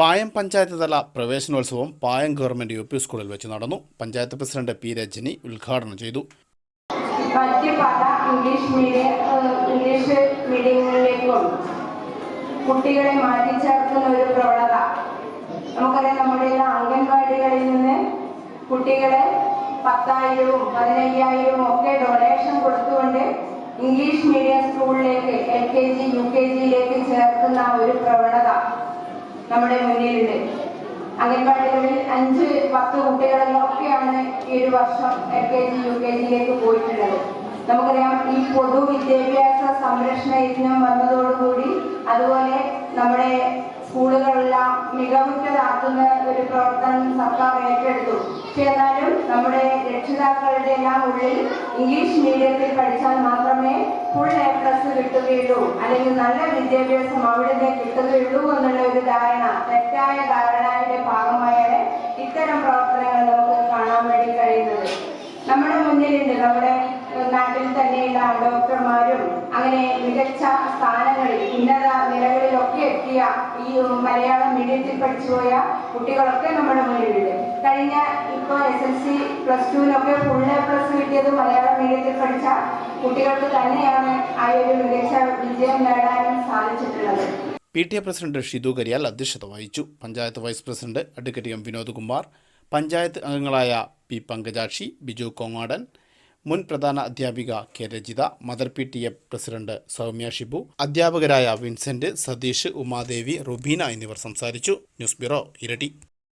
പായം പഞ്ചായത്ത് പ്രവേശനോത്സവം പായം government U P സ്കൂളിൽ വെച്ച് നടന്നു. പഞ്ചായത്ത് പ്രസിഡന്റ് പി രജനി ഉദ്ഘാടനം ചെയ്തു. ഇംഗ്ലീഷ് മീഡിയം ഇംഗ്ലീഷ് മീഡിയങ്ങളിലേക്കും കുട്ടികളെ മാറ്റിച്ചേർക്കുന്ന ഒരു പ്രവണത. നമുക്കറിയാം നമ്മുടെ അംഗൻവാടികളിൽ നിന്ന് കുട്ടികളെ പത്തായിരവും പതിനയ്യായിരവും ഒക്കെ ഡൊണേഷൻ കൊടുത്തുകൊണ്ട് ഇംഗ്ലീഷ് മീഡിയം സ്കൂളിലേക്ക് L K G U K ജിയിലേക്ക് ചേർക്കുന്ന ഒരു പ്രവണത നമ്മുടെ മുന്നിലുണ്ട്. അംഗൻവാടികളിൽ അഞ്ച് പത്ത് കുട്ടികളെന്നൊക്കെയാണ് ഈ ഒരു വർഷം L K G U K ജിയിലേക്ക് പോയിട്ടുള്ളത്. നമുക്കറിയാം ഈ പൊതുവിദ്യാഭ്യാസ സംരക്ഷണ യജ്ഞം വന്നതോടുകൂടി അതുപോലെ നമ്മുടെ സ്കൂളുകളെല്ലാം മികവുറ്റതാക്കുന്ന ഒരു പ്രവർത്തനം സർക്കാർ ഏറ്റെടുത്തു. പക്ഷെ എന്നാലും നമ്മുടെ രക്ഷിതാക്കളുടെ എല്ലാം ഉള്ളിൽ ഇംഗ്ലീഷ് മീഡിയത്തിൽ പഠിച്ചാൽ മാത്രമേ ഫുൾ എ കിട്ടുകയുള്ളൂ. അല്ലെങ്കിൽ നല്ല വിദ്യാഭ്യാസം അവിടെ നിന്ന് കിട്ടുകയുള്ളൂ എന്നുള്ള ഒരു ധാരണ തെറ്റായ ധാരണയുടെ ഭാഗമായാണ് ഇത്തരം പ്രവർത്തനങ്ങൾ മുന്നിലുണ്ട് നമ്മുടെ നാട്ടിൽ തന്നെയുള്ള ഡോക്ടർമാരും അങ്ങനെ മികച്ച സ്ഥാനങ്ങളിൽ ഉന്നത നിലകളിലൊക്കെ എത്തിയ ഈ മലയാളം മീഡിയത്തിൽ പഠിച്ചുപോയ കുട്ടികളൊക്കെ നമ്മുടെ മുന്നിലുണ്ട്. കഴിഞ്ഞ ഇപ്പോൾ എസ് എൽ സി പ്ലസ് ടുവിനൊക്കെ ഫുൾ എ പ്ലസ് കിട്ടിയത് മലയാളം മീഡിയത്തിൽ പഠിച്ച കുട്ടികൾക്ക് തന്നെയാണ് ആ ഒരു മികച്ച വിജയം നേടാനും സാധിച്ചിട്ടുള്ളത്. P T A president Shithu Kariyal അധ്യക്ഷത വഹിച്ചു. Panchayat vice president advocate M Vinod Kumar panchayat അംഗങ്ങളായ പി പങ്കജാക്ഷി ബിജു കോങ്ങാടൻ മുൻ പ്രധാന അധ്യാപിക K Rajitha mother P T A president Soumya Shibu അധ്യാപകരായ വിൻസെന്റ് സതീഷ് ഉമാദേവി റുബീന എന്നിവർ സംസാരിച്ചു. ന്യൂസ് ബ്യൂറോ ഇരട്ടി.